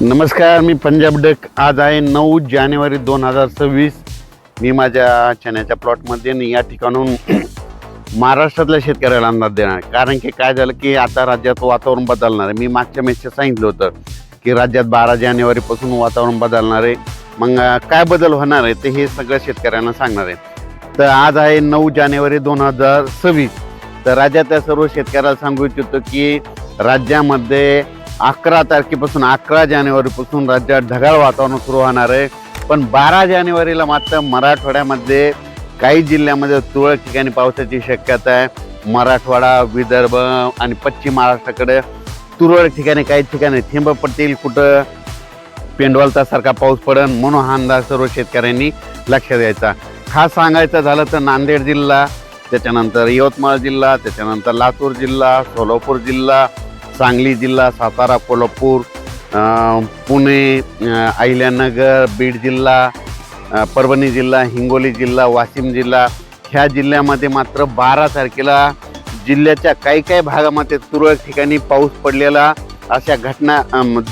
नमस्कार मी पंजाब डक. आज आहे नऊ जानेवारी दोन हजार सव्वीस. मी माझ्या चण्याच्या प्लॉटमध्ये आणि या ठिकाणून महाराष्ट्रातल्या शेतकऱ्याला अंदाज देणार. कारण की काय झालं की आता राज्यात वातावरण बदलणार आहे. मी मागच्या मेसेज सांगितलं होतं की राज्यात बारा जानेवारीपासून वातावरण बदलणार आहे. मग काय बदल होणार आहे ते हे सगळं शेतकऱ्यांना सांगणार आहे. तर आज आहे नऊ जानेवारी दोन हजार सव्वीस. तर राज्यातल्या सर्व शेतकऱ्याला सांगू इच्छितो की राज्यामध्ये अकरा तारखेपासून अकरा जानेवारीपासून राज्यात ढगाळ वातावरण सुरू होणार आहे. पण बारा जानेवारीला मात्र मराठवाड्यामध्ये काही जिल्ह्यामध्ये तुरळक ठिकाणी पावसाची शक्यता आहे. मराठवाडा विदर्भ आणि पश्चिम महाराष्ट्राकडे तुरळक ठिकाणी काही ठिकाणी थेंब पडतील. कुठं पेंडवलतासारखा पाऊस पडन म्हणून हा अंदाज सर्व शेतकऱ्यांनी लक्ष द्यायचा खास सांगायचं झालं तर नांदेड जिल्हा त्याच्यानंतर यवतमाळ जिल्हा त्याच्यानंतर लातूर जिल्हा सोलापूर जिल्हा सांगली जिल्हा सातारा कोल्हापूर पुणे अहिल्यानगर बीड जिल्हा परभणी जिल्हा हिंगोली जिल्हा वाशिम जिल्हा. ह्या जिल्ह्यामध्ये मात्र बारा तारखेला जिल्ह्याच्या काही काही भागामध्ये तुरळक ठिकाणी पाऊस पडलेला अशा घटना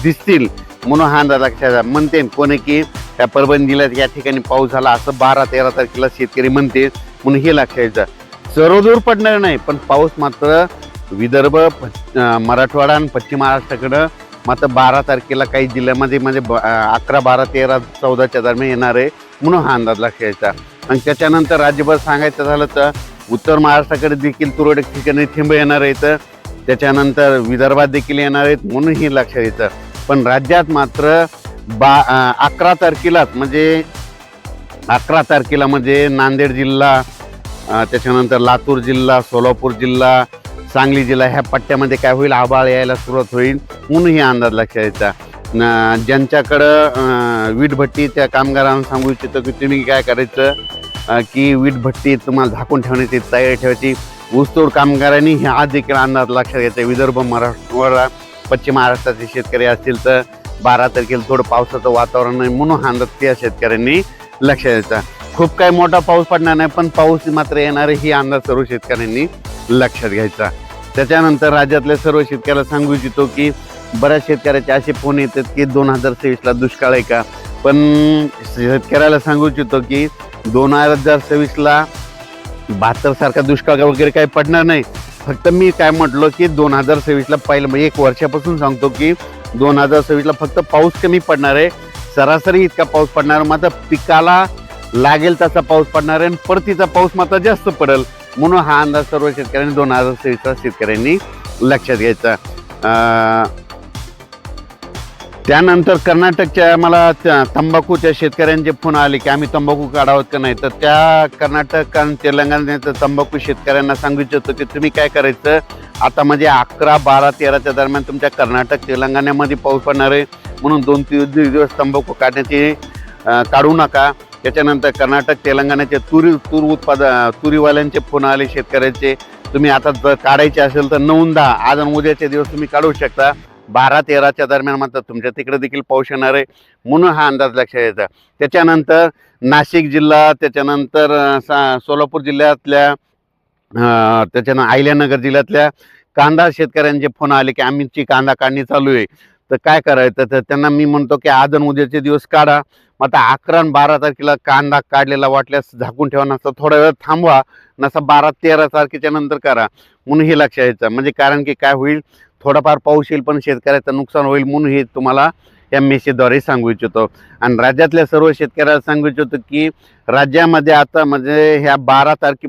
दिसतील म्हणून हा अंदाज लक्षात म्हणते कोणी की त्या परभणी जिल्ह्यात या ठिकाणी पाऊस झाला असं बारा तेरा तारखेला शेतकरी म्हणते म्हणून हे लक्षात सर्व सर्वदूर पडणार नाही पण पाऊस मात्र विदर्भ प- मराठवाडा आणि पश्चिम महाराष्ट्राकडं मात्र बारा तारखेला काही जिल्ह्यामध्ये म्हणजे ब- अकरा बारा तेरा चौदाच्या दरम्यान येणार आहे म्हणून हा अंदाज लक्षायचा आणि त्याच्यानंतर राज्यभर सांगायचं झालं तर उत्तर महाराष्ट्राकडे देखील तुरळक ठिकाणी थेंब येणार आहेत. त्याच्यानंतर विदर्भात देखील येणार आहेत म्हणून हे लक्षात येतं. पण राज्यात मात्र बा अकरा तारखेलाच म्हणजे अकरा तारखेला म्हणजे नांदेड जिल्हा त्याच्यानंतर लातूर जिल्हा सोलापूर जिल्हा सांगली जिल्हा ह्या पट्ट्यामध्ये काय होईल? आभाळ यायला सुरुवात होईल. म्हणून हे अंदाज लक्षात यायचा न- ज्यांच्याकडं वीटभट्टी त्या कामगारांना सांगू इच्छितो की तुम्ही काय करायचं? की वीटभट्टी तुम्हाला झाकून ठेवण्याची तयारी ठेवायची. ऊसतोड कामगारांनी हे आज देखील अंदाज लक्षात घ्यायचा. विदर्भ मराठवाडा पश्चिम महाराष्ट्राचे शेतकरी असतील तर बारा तारखेला थोडं पावसाचं वातावरण आहे म्हणून हा अंदाज त्या शेतकऱ्यांनी लक्ष द्यायचा खूप काही मोठा पाऊस पडणार नाही पण पाऊस मात्र येणार ही अंदाज सर्व शेतकऱ्यांनी लक्षात घ्यायचा. त्याच्यानंतर राज्यातल्या सर्व शेतकऱ्याला सांगू इच्छितो की बऱ्याच शेतकऱ्याचे असे फोन येतात की दोन हजार सव्वीसला दुष्काळ आहे का? पण शेतकऱ्याला सांगू इच्छितो की दोन हजार सव्वीसला बहात्तरसारखा दुष्काळ वगैरे काही पडणार नाही. फक्त मी काय म्हटलो की दोन हजार सव्वीसला पहिलं म्हणजे एक वर्षापासून सांगतो की दोन हजार सव्वीसला फक्त पाऊस कमी पडणार आहे. सरासरी इतका पाऊस पडणार आहे. मात्र पिकाला लागेल तसा पाऊस पडणार आहे आणि परतीचा पाऊस मात्र जास्त पडेल. म्हणून हा अंदाज सर्व शेतकऱ्यांनी दोन हजार सव्वीसला शेतकऱ्यांनी लक्षात घ्यायचा. त्यानंतर कर्नाटकच्या मला त्या तंबाखूच्या शेतकऱ्यांचे फोन आले की आम्ही तंबाखू काढावत का नाही तर त्या कर्नाटक आणि तेलंगणाच्या तंबाखू शेतकऱ्यांना सांगू इच्छितो की तुम्ही काय करायचं? आता म्हणजे अकरा बारा तेराच्या दरम्यान तुमच्या कर्नाटक तेलंगणामध्ये पाऊस पडणार आहे. म्हणून दोन तीन दिवस तंबाखू काढण्याची काढू नका. त्याच्यानंतर कर्नाटक तेलंगणाचे तुरी तूर उत्पाद तुरीवाल्यांचे फोन आले शेतकऱ्यांचे. तुम्ही आता जर काढायचे असेल तर नऊ दहा आज आणि उद्याचे दिवस तुम्ही काढू शकता. बारा तेराच्या दरम्यान मात्र तुमच्या तिकडे देखील पाऊस येणार आहे म्हणून हा अंदाज लक्षात यायचा त्याच्यानंतर नाशिक जिल्हा त्याच्यानंतर सा सोलापूर जिल्ह्यातल्या त्याच्यानं अहिल्यानगर जिल्ह्यातल्या कांदा शेतकऱ्यांचे फोन आले की आमची कांदा काढणी चालू आहे. तर काय करायचं? तर त्यांना मी म्हणतो की आज आणि उद्याचे दिवस काढा. मग आता अकरा आणि बारा तारखेला कांदा काढलेला वाटल्यास झाकून ठेवा नसता थोडा वेळ थांबवा नसा बारा तेरा तारखेच्या नंतर करा. म्हणून हे लक्षात यायचं म्हणजे कारण की काय होईल? थोडाफार पाऊस येईल पण शेतकऱ्याचं नुकसान होईल म्हणून हे तुम्हाला या मेसेजद्वारे सांगू इच्छितो. आणि राज्यातल्या सर्व शेतकऱ्याला सांगू इच्छितो की राज्यामध्ये आता म्हणजे ह्या बारा तारखे